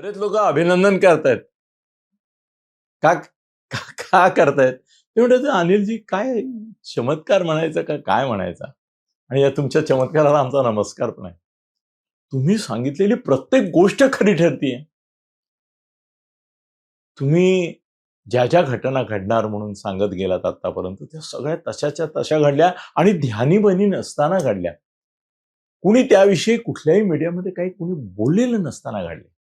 बरेच लोक अभिनंदन करतायत. का का- का करतायत? ते म्हणतात अनिलजी काय चमत्कार म्हणायचा का? काय म्हणायचा? आणि या तुमच्या चमत्काराला आमचा नमस्कार पण आहे. तुम्ही सांगितलेली प्रत्येक गोष्ट खरी ठरतीये. तुम्ही ज्या ज्या घटना घडणार म्हणून सांगत गेलात आतापर्यंत त्या सगळ्या तशाच्या तशा घडल्या आणि ध्यानी बनी नसताना घडल्या. कुणी त्याविषयी कुठल्याही मीडियामध्ये काही कुणी बोललेलं नसताना घडले.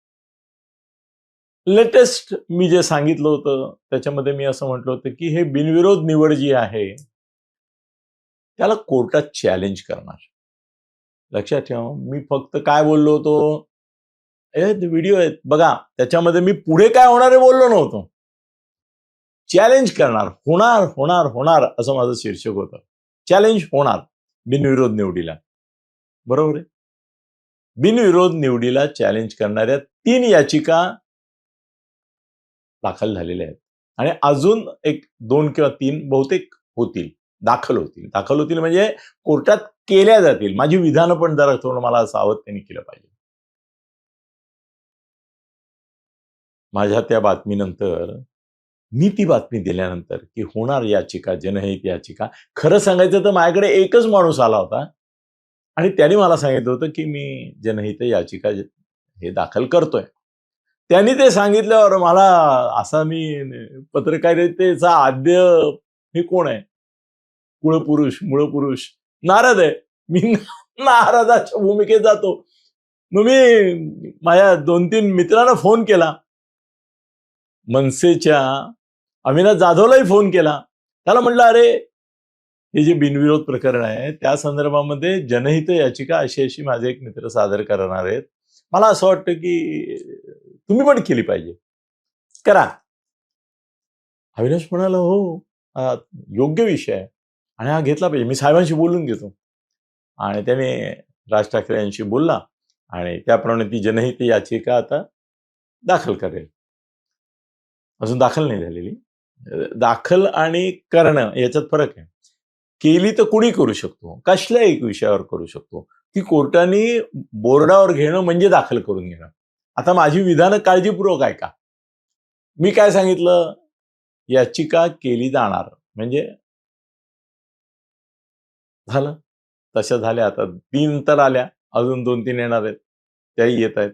लेटेस्ट मी जे सांगितलं होतं त्याच्यामध्ये मी असं म्हटलं होतं की हे बिनविरोध निवड जी आहे त्याला कोर्टात चॅलेंज करणार. लक्षात ठेवा मी फक्त काय बोललो होतो? व्हिडिओ आहेत. बघा त्याच्यामध्ये मी पुढे काय होणार आहे बोललो नव्हतो. चॅलेंज करणार. होणार होणार होणार असं माझं शीर्षक होतं. चॅलेंज होणार बिनविरोध निवडीला. बरोबर आहे? बिनविरोध निवडीला चॅलेंज करणाऱ्या तीन याचिका दाखल झालेले आहेत. आणि अजून एक दोन किंवा तीन बहुतेक होतील दाखल होतील. दाखल होतील म्हणजे कोर्टात केल्या जातील. माझी विधानं पण जरा थोडं मला सावधतेने केलं पाहिजे. माझ्या त्या बातमीनंतर मी ती बातमी दिल्यानंतर की होणार याचिका जनहित याचिका खरं सांगायचं तर माझ्याकडे एकच माणूस आला होता. आणि त्याने मला सांगितलं होतं की मी जनहित याचिका हे दाखल करतोय. त्यांनी ते सांगितल्यावर मला असा मी पत्रकारितेचा आद्य मी कोण आहे? कुळपुरुष मूळपुरुष नारद आहे. मी ना- नारदाच्या भूमिकेत जातो. मग मी माझ्या दोन तीन मित्रांना फोन केला. मनसेच्या अविनाश जाधवलाही फोन केला. त्याला म्हटलं अरे हे जे बिनविरोध प्रकरण आहे त्या संदर्भामध्ये जनहित याचिका अशी अशी माझे एक मित्र सादर करणार आहेत. मला असं वाटतं की तुम्ही पण केली पाहिजे. करा. अविनाश म्हणाला हो योग्य विषय आहे. आणि हा घेतला पाहिजे. मी साहेबांशी बोलून घेतो. आणि त्याने राज ठाकरे यांशी बोलला आणि त्याप्रमाणे ती जनहित याचिका आता दाखल करेल. अजून दाखल नाही झालेली. दाखल आणि करणं याच्यात फरक आहे. केली तर कुणी करू शकतो? कसल्याही विषयावर करू शकतो? ती कोर्टाने बोर्डावर घेणं म्हणजे दाखल करून घेणं. आता माझी विधानं काळजीपूर्वक आहे का मी काय सांगितलं? याचिका केली जाणार. म्हणजे झालं. तशा झाल्या. आता तीन तर आल्या. अजून दोन तीन येणार आहेत. त्याही येत आहेत.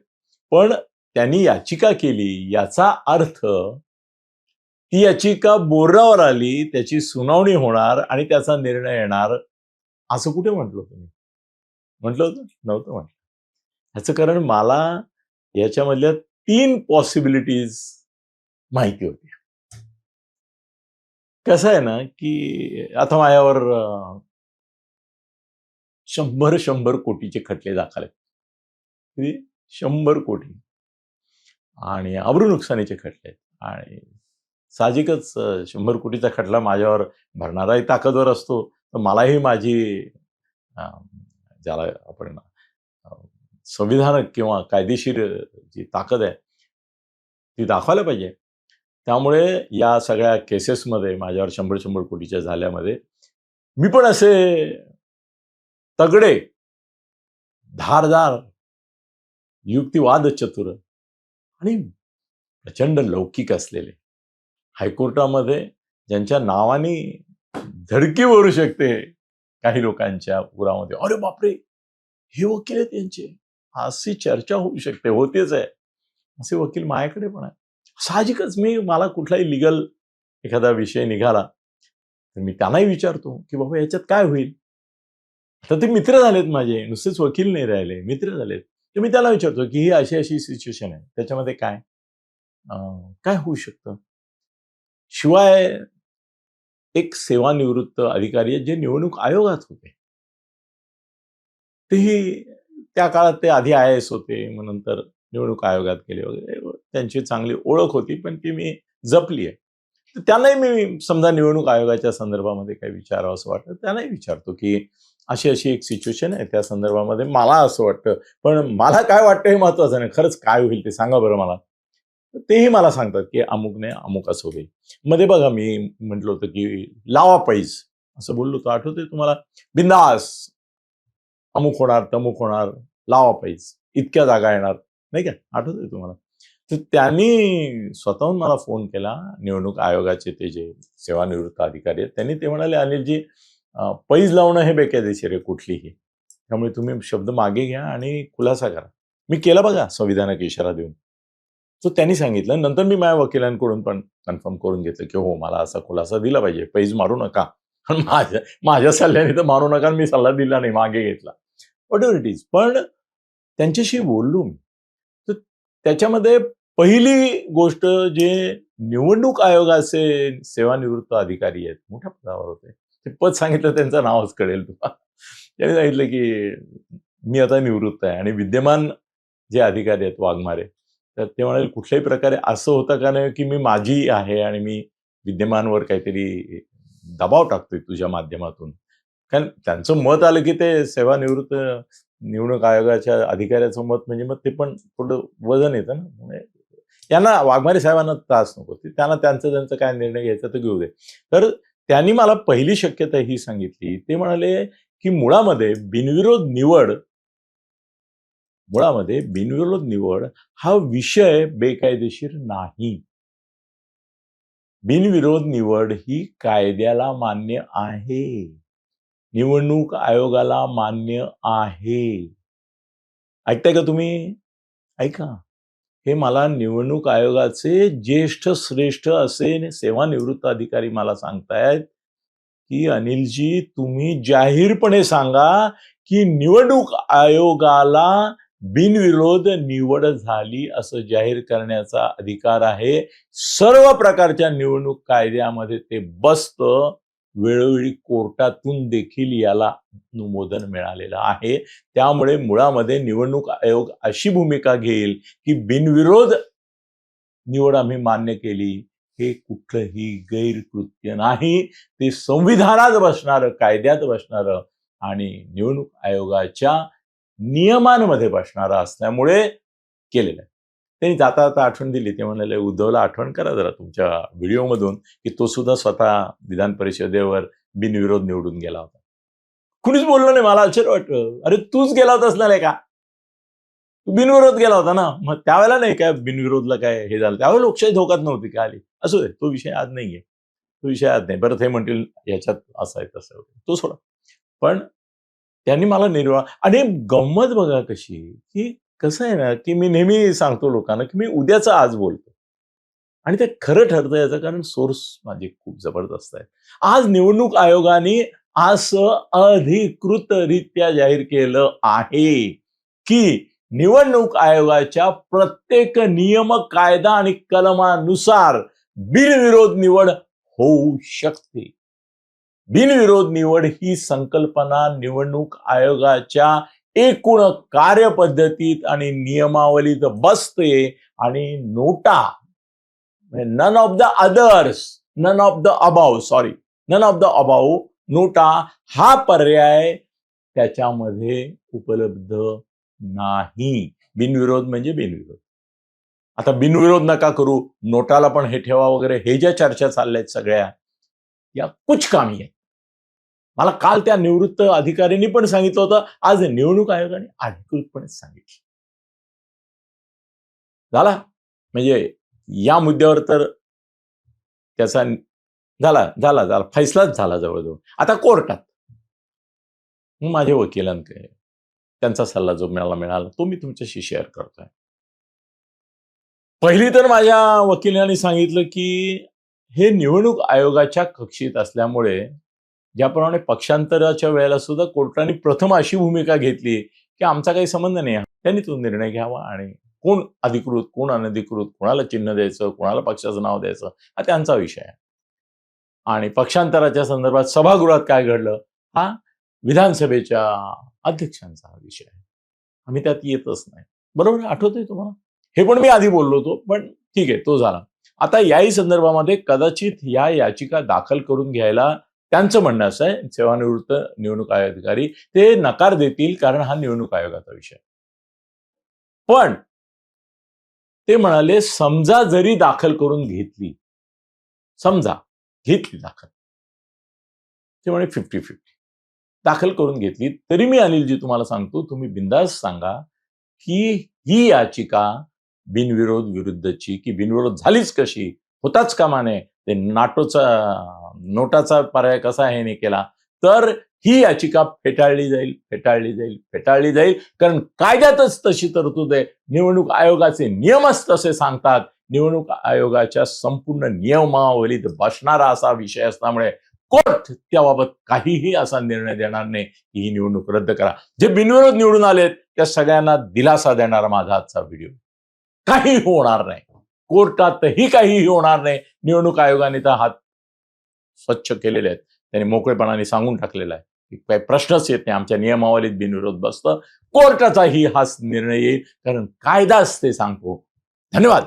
पण त्यांनी याचिका केली. याचा अर्थ ती याचिका बोर्डावर आली. त्याची सुनावणी होणार आणि त्याचा निर्णय येणार. असं कुठे म्हटलं तुम्ही म्हटलं होतं? नव्हतं म्हटलं. ह्याचं कारण मला याच्यामधल्या तीन पॉसिबिलिटीज माहिती होती. कसं आहे ना की आता माझ्यावर शंभर शंभर कोटीचे खटले दाखल आहेत. शंभर कोटी. आणि अब्रू नुकसानीचे खटले आहेत. आणि साहजिकच शंभर कोटीचा खटला माझ्यावर भरणाराही ताकदवर असतो. तर मलाही माझी ज्याला आपण संविधानक किंवा कायदेशीर जी ताकद आहे ती दाखवायला पाहिजे. त्यामुळे या सगळ्या केसेसमध्ये माझ्यावर शंभर शंभर कोटीच्या झाल्यामध्ये मी पण असे तगडे धारदार युक्तिवाद चतुर आणि प्रचंड लौकिक असलेले हायकोर्टामध्ये ज्यांच्या नावाने धडकी भरू शकते काही लोकांच्या उरामध्ये. अरे बापरे! हे वकील आहेत यांचे. अशी चर्चा होऊ शकते होतेच आहे. असे वकील माझ्याकडे पण आहे साहजिकच मी मला कुठलाही लिगल एखादा विषय निघाला तर मी त्यांनाही विचारतो की बाबा याच्यात काय होईल? तर ते मित्र झालेत माझे नुसतेच वकील नाही राहिले मित्र झालेत. तर मी त्याला विचारतो की ही अशी अशी सिच्युएशन आहे त्याच्यामध्ये काय? काय होऊ शकतं? शिवाय एक सेवानिवृत्त अधिकारी आहेत जे निवडणूक आयोगात होते. तेही त्या काळात ते आधी आय एस होते मग नंतर निवडणूक आयोगात गेले वगैरे. त्यांची चांगली ओळख होती पण ती मी जपली आहे. तर त्यांनाही मी समजा निवडणूक आयोगाच्या संदर्भामध्ये काही विचारावं असं वाटतं त्यांनाही विचारतो की अशी अशी एक सिच्युएशन आहे त्या संदर्भामध्ये मला असं वाटतं. पण मला काय वाटतं हे महत्वाचं नाही. खरंच काय होईल ते सांगा बरं मला. तेही मला सांगतात की अमुकने अमुक असं होईल. मध्ये बघा मी म्हटलं होतं की लावा पैज. असं बोललो होतो आठवते तुम्हाला? बिंदास. अमुक होणार तमुक होणार. लावा पैज इतक्या जागा येणार. नाही का? आठवतंय तुम्हाला? तर त्यांनी स्वतःहून मला फोन केला निवडणूक आयोगाचे ते जे सेवानिवृत्त अधिकारी आहेत त्यांनी ते म्हणाले अनिलजी पैज लावणं हे बेकायदेशीर आहे कुठलीही. त्यामुळे तुम्ही शब्द मागे घ्या आणि खुलासा करा. मी केला बघा संविधानाक इशारा देऊन. तो त्यांनी सांगितलं. नंतर मी माझ्या वकिलांकडून पण कन्फर्म करून घेतलं की हो मला असा खुलासा दिला पाहिजे. पैज मारू नका. पण माझ्या माझ्या सल्ल्याने तर मारू नका मी सल्ला दिला नाही मागे घेतला. वॉट एव्हर इट इज पण त्यांच्याशी बोललो मी. तर त्याच्यामध्ये पहिली गोष्ट जे निवडणूक आयोगाचे सेवानिवृत्त अधिकारी आहेत मोठ्या पदावर होते. ते पद सांगितलं त्यांचं नावच कळेल तुला त्यांनी सांगितलं की मी आता निवृत्त आहे आणि विद्यमान जे अधिकारी आहेत वाघमारे तर ते म्हणाले कुठल्याही प्रकारे असं होतं का नाही की मी माझी आहे आणि मी विद्यमानवर काहीतरी दबाव टाकतोय तुझ्या माध्यमातून? कारण त्यांचं मत आलं की ते सेवानिवृत्त निवडणूक आयोगाच्या अधिकाऱ्याचं मत म्हणजे मग ते पण थोडं वजन येतं ना. म्हणजे यांना वाघमारे साहेबांना त्रास नको. ते त्यांना त्यांचं त्यांचं काय निर्णय घ्यायचा तर घेऊ दे. तर त्यांनी मला पहिली शक्यता ही सांगितली. ते म्हणाले की मुळामध्ये बिनविरोध निवड मुळामध्ये बिनविरोध निवड हा विषय बेकायदेशीर नाही. बिनविरोध निवड ही कायद्याला मान्य आहे. निवडणूक आयोगाला मान्य आहे. ऐकताय का तुम्ही? ऐका. हे मला निवडणूक आयोगाचे ज्येष्ठ श्रेष्ठ असे सेवानिवृत्त अधिकारी मला सांगतायत की अनिलजी तुम्ही जाहीरपणे सांगा की निवडणूक आयोगाला बिनविरोध निवड झाली असं जाहीर करण्याचा अधिकार आहे. सर्व प्रकारच्या निवडणूक कायद्यामध्ये ते बसतं. वेळोवेळी कोर्टातून देखील याला अनुमोदन मिळालेलं आहे. त्यामुळे मुळामध्ये निवडणूक आयोग अशी भूमिका घेईल की बिनविरोध निवड आम्ही मान्य केली. हे कुठलंही गैरकृत्य नाही. ते संविधानात बसणारं कायद्यात बसणारं आणि निवडणूक आयोगाच्या नियमांमध्ये बसणारं असल्यामुळे केलेलं आहे. त्यांनी जाता जाता आठवण दिली. ते म्हणाले उद्धवला आठवण करा जरा तुमच्या व्हिडिओमधून की तो सुद्धा स्वतः विधान परिषदेवर बिनविरोध निवडून गेला होता. कुणीच बोललं नाही. मला आश्चर्य वाटलं. अरे तूच गेला होतास ना का तू बिनविरोध गेला होता ना? मग त्यावेळेला नाही काय बिनविरोधला काय हे झालं? त्यावेळेला लोकशाही धोक्यात नव्हती का आली? असू दे तो विषय आज नाहीये. तो विषय आज नाही. बरं ते म्हणतील याच्यात असं आहे तसं तो सोडा. पण त्यांनी मला निर्वाळ आणि गंमत बघा कशी की कसं आहे ना की मी नेहमी सांगतो लोकांना की मी उद्याचं आज बोलतो आणि ते खरं ठरतं याचं कारण सोर्स माझे खूप जबरदस्त आहे आज निवडणूक आयोगाने असं अधिकृतरित्या जाहीर केलं आहे की निवडणूक आयोगाच्या प्रत्येक नियम कायदा आणि कलमानुसार बिनविरोध निवड होऊ शकते. बिनविरोध निवड ही संकल्पना निवडणूक आयोगाच्या एकूण कार्यपद्धतीत आणि नियमावलीत बसते आणि NOTA none of the others none of the above sorry none of the above NOTA हा पर्याय त्याच्यामध्ये उपलब्ध नाही. बिनविरोध म्हणजे बिनविरोध. आता बिनविरोध नका करू नोटाला पण हे ठेवा वगैरे हे ज्या चर्चा चालल्या आहेत सगळ्या या कुछ कामी आहेत. मला काल त्या निवृत्त अधिकाऱ्यांनी पण सांगितलं होतं आज निवडणूक आयोगाने अधिकृतपणे सांगितलं. झाला? म्हणजे या मुद्द्यावर तर त्याचा झाला झाला झाला. फैसलाच झाला जवळजवळ. आता कोर्टात. मग माझ्या वकिलांकडे त्यांचा सल्ला जो मिळाला मिळाला तो मी तुमच्याशी शेअर करतोय. पहिली तर माझ्या वकिलांनी सांगितलं की हे निवडणूक आयोगाच्या कक्षेत असल्यामुळे ज्याप्रमाणे पक्षांतराच्या वेळेला सुद्धा कोर्टाने प्रथम अशी भूमिका घेतली की आमचा काही संबंध नाही. त्यांनी तो निर्णय घ्यावा आणि कोण अधिकृत कोण अनधिकृत कोणाला चिन्ह द्यायचं कोणाला पक्षाचं नाव द्यायचं हा त्यांचा विषय आहे. आणि पक्षांतराच्या संदर्भात सभागृहात काय घडलं? हा विधानसभेच्या अध्यक्षांचा हा विषय आहे. आम्ही त्यात येतच नाही. बरोबर आठवतंय तुम्हाला? हे पण मी आधी बोललो होतो पण ठीक आहे तो झाला. आता याही संदर्भामध्ये कदाचित या याचिका दाखल करून घ्यायला त्यांचं म्हणणं असं आहे सेवानिवृत्त निवडणूक आयोग अधिकारी ते नकार देतील कारण हा निवडणूक आयोगाचा विषय पण ते म्हणाले समजा जरी दाखल करून घेतली समजा घेतली दाखल. ते म्हणे फिफ्टी फिफ्टी दाखल करून घेतली तरी मी अनिलजी तुम्हाला सांगतो तुम्ही बिंदास सांगा की ही याचिका बिनविरोध विरुद्धची की बिनविरोध झालीच कशी होताच कामाने ते नाटोचा नोटाचा पर्याय कसा ह्याने केला तर ही याचिका फेटाळली जाईल फेटाळली जाईल फेटाळली जाईल. कारण कायद्यातच तशी तरतूद आहे. निवडणूक आयोगाचे नियमच तसे सांगतात. निवडणूक आयोगाच्या संपूर्ण नियमावलीत बसणारा असा विषय असल्यामुळे कोर्ट त्याबाबत काहीही असा निर्णय देणार नाही. की ही निवडणूक रद्द करा. जे बिनविरोध निवडून आलेत त्या सगळ्यांना दिलासा देणारा माझा आजचा व्हिडिओ. काही होणार नाही. कोर्टातही काहीही होणार नाही. निवडणूक आयोगाने तर हात स्वच्छ केलेले आहेत. त्यांनी मोकळेपणाने सांगून टाकलेला आहे काही प्रश्नच येत नाही. आमच्या नियमावलीत बिनविरोध बसतं. कोर्टाचाही हाच निर्णय येईल. कारण कायदाच ते सांगतो. धन्यवाद.